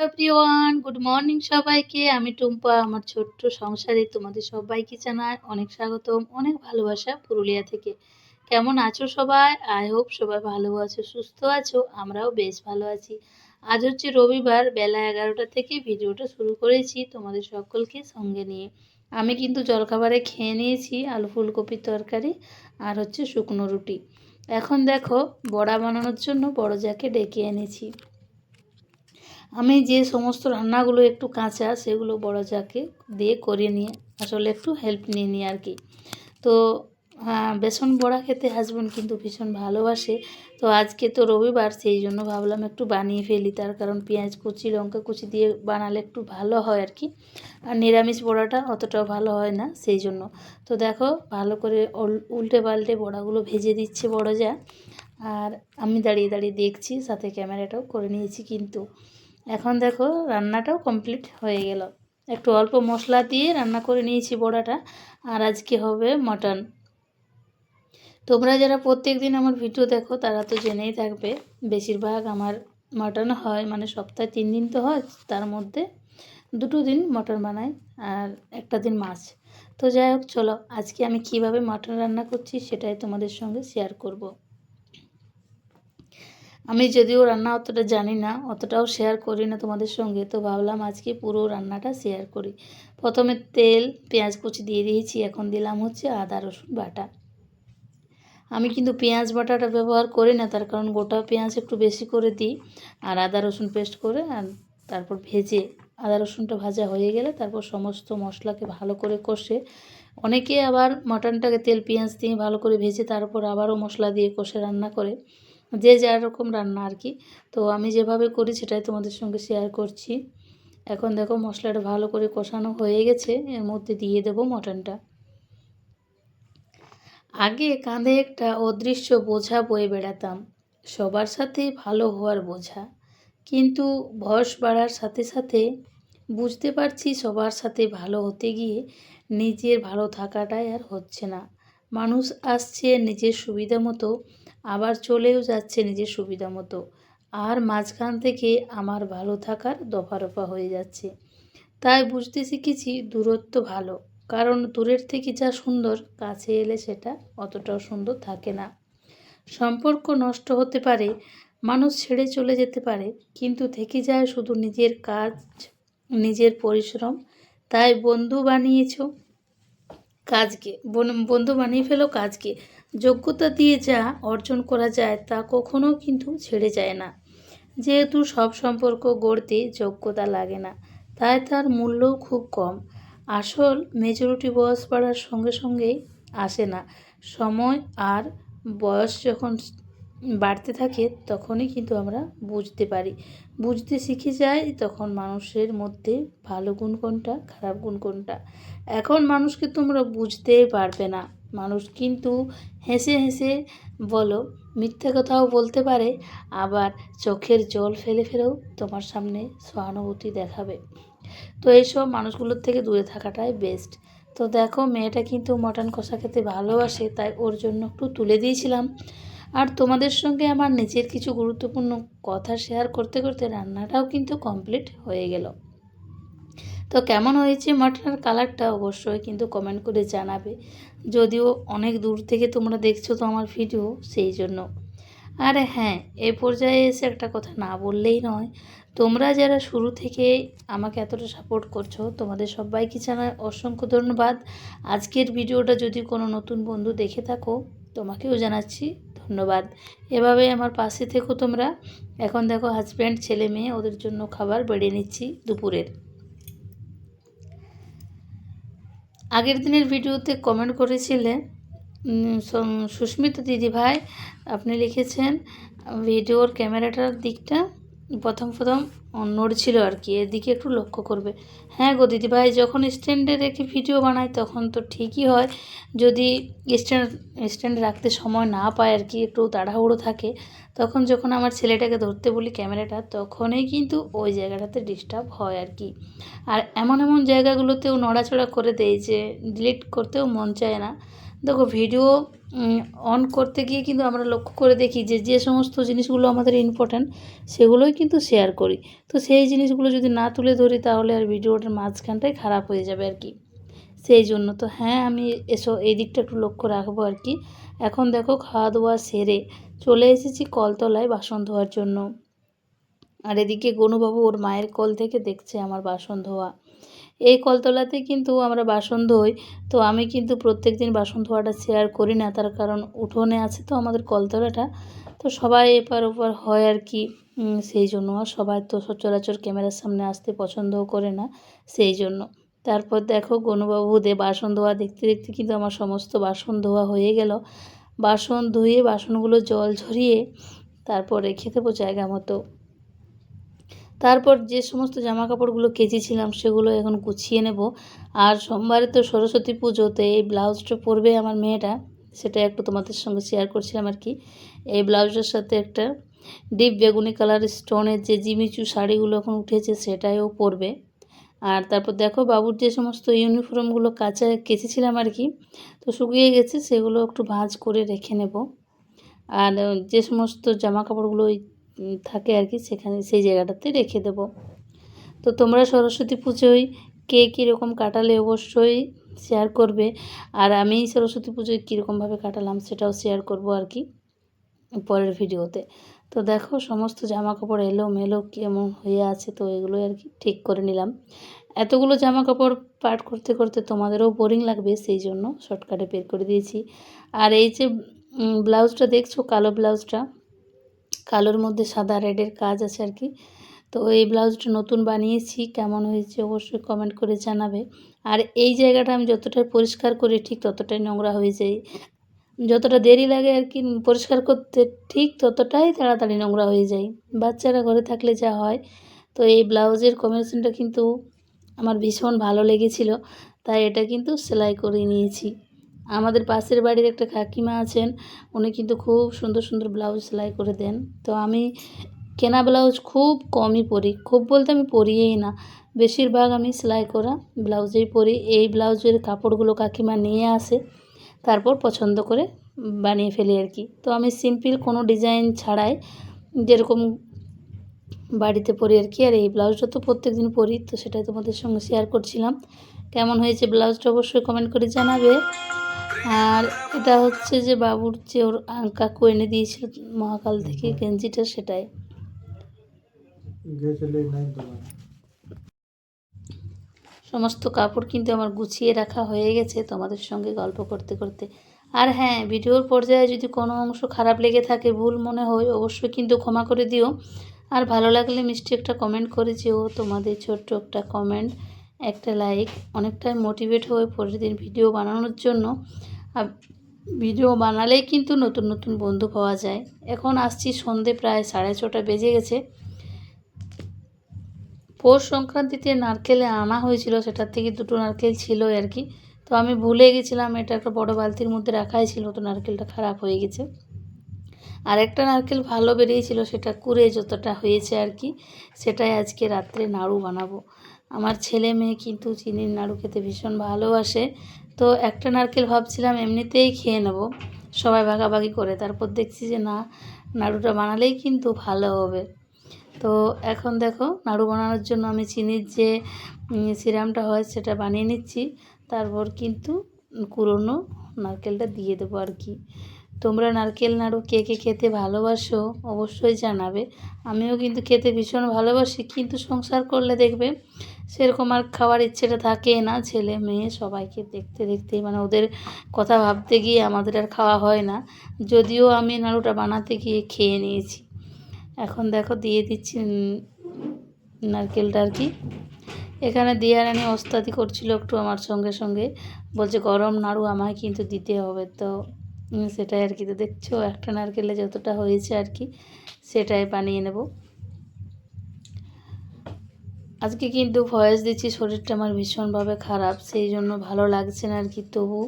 Everyone good morning সবাইকে। আমি টুম্পা, আমার ছোট্ট সংসারে তোমাদের সবাইকে জানাই অনেক স্বাগতম, অনেক ভালোবাসা পুরুলিয়া থেকে। কেমন আছো সবাই? আই হোপ সবাই ভালো আছো, সুস্থ আছো, আমরাও বেশ ভালো আছি। আজ হচ্ছে রবিবার, বেলা এগারোটা থেকে ভিডিওটা শুরু করেছি তোমাদের সকলকে সঙ্গে নিয়ে। আমি কিন্তু জলখাবারে খেয়ে নিয়েছি, আলু ফুলকপির তরকারি আর হচ্ছে শুকনো রুটি। এখন দেখো, বড়া বানানোর জন্য বড় যাকে ডেকে এনেছি। আমি যে সমস্ত রান্নাগুলো একটু কাঁচা, সেগুলো বড় যাকে দিয়ে করে নিয়ে, আসলে একটু হেল্প নিয়ে নিই আর কি তো বেসন বড়া খেতে হাসবেন্ড কিন্তু ভীষণ ভালোবাসে। তো আজকে তো রবিবার, সেই জন্য ভাবলাম একটু বানিয়ে ফেলি। তার কারণ পেঁয়াজ কুচি, লঙ্কা কুচি দিয়ে বানালে একটু ভালো হয় আর কি আর নিরামিষ বড়াটা অতটাও ভালো হয় না, সেই জন্য। তো দেখো, ভালো করে উল্টে পাল্টে বড়াগুলো ভেজে দিচ্ছে বড় যা আর আমি দাঁড়িয়ে দাঁড়িয়ে দেখছি, সাথে ক্যামেরাটাও করে নিয়েছি কিন্তু। এখন দেখো রান্নাটাও কমপ্লিট হয়ে গেল। একটু অল্প মশলা দিয়ে রান্না করে নিয়েছি বড়াটা, আর আজকে হবে মটন। তোমরা যারা প্রত্যেক দিন আমার ভিডিও দেখো, তারা তো জেনেই থাকবে, বেশিরভাগ আমার মটন হয় মানে সপ্তাহে তিন দিন তো হয়, তার মধ্যে দুটো দিন মটন বানাই আর একটা দিন মাছ। তো যাই হোক, চলো আজকে আমি কীভাবে মটন রান্না করছি সেটাই তোমাদের সঙ্গে শেয়ার করব। আমি যদিও রান্না অতটা জানি না, অতটাও শেয়ার করি না তোমাদের সঙ্গে, তো ভাবলাম আজকে পুরো রান্নাটা শেয়ার করি। প্রথমে তেল, পেঁয়াজ কুচি দিয়ে দিয়েছি, এখন দিলাম হচ্ছে আদা, রসুন বাটা। আমি কিন্তু পেঁয়াজ বাটাটা ব্যবহার করি না, তার কারণ গোটা পেঁয়াজ একটু বেশি করে দিই, আর আদা, রসুন পেস্ট করে, আর তারপর ভেজে, আদা, রসুনটা ভাজা হয়ে গেলে তারপর সমস্ত মশলাকে ভালো করে কষে, অনেকে আবার মটনটাকে তেল, পেঁয়াজ দিয়ে ভালো করে ভেজে তারপর আবারও মশলা দিয়ে কষে রান্না করে। যে যার রকম রান্না আর কি তো আমি যেভাবে করি সেটাই তোমাদের সঙ্গে শেয়ার করছি। এখন দেখো মশলাটা ভালো করে কষানো হয়ে গেছে। এর মধ্যে দিয়ে দেব মটনটা। আগে কাঁধে একটা অদৃশ্য বোঝা বয়ে বেড়াতাম। সবার সাথে ভালো হওয়ার বোঝা। কিন্তু বয়স বাড়ার সাথে সাথে বুঝতে পারছি সবার সাথে ভালো হতে গিয়ে নিজের ভালো থাকাটাই আর হচ্ছে না। মানুষ আসছে নিজের সুবিধা মতো আবার চলেও যাচ্ছে নিজের সুবিধা মতো। আর মাঝখান থেকে আমার ভালো থাকার দফা রফা হয়ে যাচ্ছে। তাই বুঝতে শিখেছি দূরত্ব ভালো, কারণ দূরের থেকে যা সুন্দর কাছে এলে সেটা অতটাও সুন্দর থাকে না। সম্পর্ক নষ্ট হতে পারে, মানুষ ছেড়ে চলে যেতে পারে, কিন্তু থেকে যায় শুধু নিজের কাজ, নিজের পরিশ্রম। তাই বন্ধু বানিয়েছ কাজকে। বন্ধু বানিয়ে ফেলো কাজকে। যোগ্যতা দিয়ে যা অর্জন করা যায় তা কখনো কিন্তু ছেড়ে যায় না। যেহেতু সব সম্পর্ক গড়তে যোগ্যতা লাগে না, তাই তার মূল্যও খুব কম। আসল মেজরিটি বয়স বাড়ার সঙ্গে সঙ্গেই আসে না। সময় আর বয়স যখন বাড়তে থাকে তখনই কিন্তু আমরা বুঝতে পারি। বুঝতে শিখে যাই তখন মানুষের মধ্যে ভালো গুণ কোনটা, খারাপ গুণ কোনটা। এখন মানুষকে তোমরা বুঝতেই পারবে না। মানুষ কিন্তু হেসে হেসে বলো, মিথ্যে কথাও বলতে পারে, আবার চোখের জল ফেলে ফেলেও তোমার সামনে সহানুভূতি দেখাবে। তো এইসব মানুষগুলোর থেকে দূরে থাকাটাই বেস্ট তো দেখো, মেয়েটা কিন্তু মটন কষা খেতে ভালোবাসে, তাই ওর জন্য একটু তুলে দিয়েছিলাম। আর তোমাদের সঙ্গে আমার নিজের কিছু গুরুত্বপূর্ণ কথা শেয়ার করতে করতে রান্নাটাও কিন্তু কমপ্লিট হয়ে গেল। তো কেমন হয়েছে মাটনের কালারটা অবশ্যই কিন্তু কমেন্ট করে জানাবে। যদিও অনেক দূর থেকে তোমরা দেখছ তো আমার ভিডিও সেই জন্য। আর হ্যাঁ এ পর্যায়ে এসে একটা কথা না বললেই নয়, তোমরা যারা শুরু থেকে আমাকে এতটা সাপোর্ট করছ, তোমাদের সবাইকে জানাই অসংখ্য ধন্যবাদ। আজকের ভিডিওটা যদি কোনো নতুন বন্ধু দেখে থাকো, তোমাকেও জানাচ্ছি ধন্যবাদ। এভাবে আমার পাশে থেকো তোমরা। এখন দেখো হাজব্যান্ড ছেলে, মেয়ে, ওদের জন্য খাবার বেড়ে নিচ্ছি দুপুরের। আগের দিনের ভিডিওতে কমেন্ট করেছিলেন সুস্মিতা দিদি ভাই আপনি লিখেছেন, ভিডিওর ক্যামেরাটার দিকটা প্রথম প্রথম নড়ছিল আর কি, এদিকে একটু লক্ষ্য করবে। হ্যাঁ গো দিদিভাই, যখন স্ট্যান্ডে রেখে ভিডিও বানাই তখন তো ঠিকই হয়। যদি স্ট্যান্ড স্ট্যান্ডে রাখতে সময় না পায় আর কি, একটু তাড়াহুড়ো থাকে, তখন যখন আমার ছেলেটাকে ধরতে বলি ক্যামেরাটা তখনই কিন্তু ওই জায়গাটাতে ডিস্টার্ব হয় আর কি। আর এমন এমন জায়গাগুলোতেও নড়াচড়া করে দেয় যে ডিলিট করতেও মন চায় না। দেখো ভিডিও অন করতে গিয়ে কিন্তু আমরা লক্ষ্য করে দেখি যে যে সমস্ত জিনিসগুলো আমাদের ইম্পর্ট্যান্ট সেগুলোই কিন্তু শেয়ার করি। তো সেই জিনিসগুলো যদি না তুলে ধরি, তাহলে আর ভিডিওটার মাঝখানটাই খারাপ হয়ে যাবে আর কি। সেই জন্য তো হ্যাঁ আমি এসো, এই দিকটা একটু লক্ষ্য রাখব আর কি। এখন দেখো খাওয়া দাওয়া সেরে চলে এসেছি কলতলায় বাসন ধোয়ার জন্য। আর এদিকে গনুবাবু ওর মায়ের কল থেকে দেখছে আমার বাসন ধোয়া। এই কলতলাতে কিন্তু আমরা বাসন ধোই। তো আমি কিন্তু প্রত্যেক দিন বাসন ধোয়াটা শেয়ার করি না, তার কারণ উঠোনে আছে তো আমাদের কলতলাটা। তো সবাই এপার ওপার হয় আর কি সেই জন্য। আর সবাই তো সচরাচর ক্যামেরার সামনে আসতে পছন্দও করে না, সেই জন্য। তারপর দেখো গনুবাবু দে বাসন ধোয়া দেখতে দেখতে কিন্তু আমার সমস্ত বাসন ধোয়া হয়ে গেল। বাসন ধুয়ে বাসনগুলো জল ঝরিয়ে তারপর রেখে দেবো জায়গা মতো তারপর যে সমস্ত জামা কাপড়গুলো কেচেছিলাম সেগুলো এখন গুছিয়ে নেব। আর সোমবারে তো সরস্বতী পুজোতে এই ব্লাউজটা পরবে আমার মেয়েটা, সেটা একটু তোমাদের সঙ্গে শেয়ার করছিলাম আর কি। এই ব্লাউজের সাথে একটা ডিপ বেগুনি কালার স্টোনের যে জিমিচু শাড়িগুলো এখন উঠেছে সেটাইও পরবে। আর তারপর দেখো বাবুর যে সমস্ত ইউনিফর্মগুলো কাঁচা কেচেছিলাম আর কি, তো শুকিয়ে গেছে, সেগুলো একটু ভাঁজ করে রেখে নেব। আর যে সমস্ত জামা কাপড়গুলো ওই থাকে আর কি, সেখানে সেই জায়গাটাতে রেখে দেব। তো তোমরা সরস্বতী পুজোয় কে কীরকম কাটালে অবশ্যই শেয়ার করবে। আর আমি সরস্বতী পুজোয় কীরকমভাবে কাটালাম সেটাও শেয়ার করব আর কি পরের ভিডিওতে। তো দেখো, সমস্ত জামা কাপড় এলো মেলো, কেমন হয়ে আছে তো এগুলো আর কি ঠিক করে নিলাম। এতগুলো জামা কাপড় পাট করতে করতে তোমাদেরও বোরিং লাগবে, সেই জন্য শর্টকাটে বের করে দিয়েছি। আর এই যে ব্লাউজটা দেখছ, কালো ব্লাউজটা কালোর মধ্যে সাদা রেডের কাজ আছে আর কি। তো এই ব্লাউজটা নতুন বানিয়েছি, কেমন হয়েছে অবশ্যই কমেন্ট করে জানাবে। আর এই জায়গাটা আমি যতটাই পরিষ্কার করি ঠিক ততটাই নোংরা হয়ে যায়। যতটা দেরি লাগে আর কি পরিষ্কার করতে ঠিক ততটাই তাড়াতাড়ি নোংরা হয়ে যায়। বাচ্চারা ঘরে থাকলে যা হয়। তো এই ব্লাউজের কম্বিনেশনটা কিন্তু আমার ভীষণ ভালো লেগেছিল, তাই এটা কিন্তু সেলাই করে নিয়েছি। আমাদের পাশের বাড়ির একটা কাকিমা আছেন, উনি কিন্তু খুব সুন্দর সুন্দর ব্লাউজ সেলাই করে দেন। তো আমি কেনা ব্লাউজ খুব কমই পরি, খুব বলতে আমি পরিয়েই না। বেশিরভাগ আমি সেলাই করা ব্লাউজেই পরি। এই ব্লাউজের কাপড়গুলো কাকিমা নিয়ে আসে, তারপর পছন্দ করে বানিয়ে ফেলি আর কি। তো আমি সিম্পল কোনো ডিজাইন ছাড়াই যেরকম বাড়িতে পরি আর কি, আর এই ব্লাউজটা তো প্রত্যেক দিন পরি, তো সেটাই তোমাদের সঙ্গে শেয়ার করছিলাম। কেমন হয়েছে ব্লাউজটা অবশ্যই কমেন্ট করে জানাবে। আর এটা হচ্ছে যে বাবুর যে ওর আ- কাকু এনে দিয়েছিল মহাকাল থেকে গেঞ্জিটা সেটাই। সমস্ত কাপড় কিন্তু আমার গুছিয়ে রাখা হয়ে গেছে তোমাদের সঙ্গে গল্প করতে করতে। আর হ্যাঁ ভিডিওর পর্যায়ে যদি কোনো অংশ খারাপ লেগে থাকে ভুল মনে হয় অবশ্যই কিন্তু ক্ষমা করে দিও। আর ভালো লাগলে মিষ্টি একটা কমেন্ট করে যেও তোমাদের ছোট্ট একটা কমেন্ট একটা লাইক অনেকটাই মোটিভেট হয়ে প্রতিদিন ভিডিও বানানোর জন্য। আর ভিডিও বানালেই কিন্তু নতুন নতুন বন্ধু পাওয়া যায়। এখন আসছি সন্ধে প্রায় সাড়ে ছটা বেজে গেছে। পৌষ সংক্রান্তিতে নারকেলে আনা হয়েছিল, সেটার থেকে দুটো নারকেল ছিল আর কি। তো আমি ভুলে গেছিলাম, এটা একটা বড় বালতির মধ্যে রাখাই ছিল, তো নারকেলটা খারাপ হয়ে গেছে। আর একটা নারকেল ভালো বেরিয়েছিল, সেটা কুড়ে যতটা হয়েছে আর কি, সেটাই আজকে রাত্রে নাড়ু বানাবো। আমার ছেলে মেয়ে কিন্তু চিনির নাড়ু খেতে ভীষণ ভালোবাসে। তো একটা নারকেল ভাবছিলাম এমনিতেই খেয়ে নেব। সবাই ভাগাভাগি করে, তারপর দেখছি যে না, নাড়ুটা বানালেই কিন্তু ভালো হবে। তো এখন দেখো, নাড়ু বানানোর জন্য আমি চিনির যে সিরামটা হয় সেটা বানিয়ে নিচ্ছি। তারপর কিন্তু কুড়োনো নারকেলটা দিয়ে দেবো আর কি। তোমরা নারকেল নাড়ু কে কে খেতে ভালোবাসো অবশ্যই জানাবে। আমিও কিন্তু খেতে ভীষণ ভালোবাসি, কিন্তু সংসার করলে দেখবে সেরকম আর খাওয়ার ইচ্ছেটা থাকে না। ছেলে মেয়ে সবাইকে দেখতে দেখতে মানে ওদের কথা ভাবতে গিয়ে আমাদের আর খাওয়া হয় না। যদিও আমি নাড়ুটা বানাতে গিয়ে খেয়ে নিয়েছি। এখন দেখো দিয়ে দিচ্ছি নারকেলটা আর কি। এখানে দিয়া রানী ওস্তাদি করছিল একটু আমার সঙ্গে সঙ্গে। বলছে, গরম নাড়ু আমায় কিন্তু দিতে হবে। তো সেটাই আর কি। তো দেখছ, একটা নারকেলে যতটা হয়েছে আর কি, সেটাই বানিয়ে নেব। আজকে কিন্তু ভয়েস দিচ্ছি, শরীরটা আমার ভীষণভাবে খারাপ, সেই জন্য ভালো লাগছে না আর কি। তবু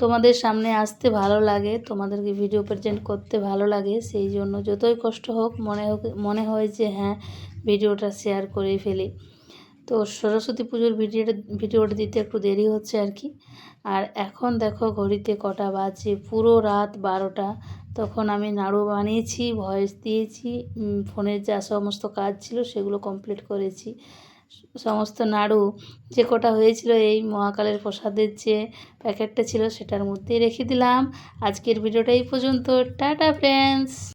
তোমাদের সামনে আসতে ভালো লাগে, তোমাদেরকে ভিডিও প্রেজেন্ট করতে ভালো লাগে, সেই জন্য যতই কষ্ট হোক, মনে হোক, মনে হয় যে হ্যাঁ ভিডিওটা শেয়ার করে ফেলি। তো সরস্বতী পুজোর ভিডিওটা ভিডিওটা দিতে একটু দেরি হচ্ছে আর কি। আর এখন দেখো ঘড়িতে কটা বাজে, পুরো রাত বারোটা। তখন আমি নাড়ু বানিয়েছি, ভয়েস দিয়েছি ফোনের যা সমস্ত কাজ ছিল সেগুলো কমপ্লিট করেছি। সমস্ত নাড়ু যে কটা হয়েছিল, এই মহাকালের প্রসাদের যে প্যাকেটটা ছিল সেটার মধ্যেই রেখে দিলাম। আজকের ভিডিওটা এই পর্যন্ত। Tata friends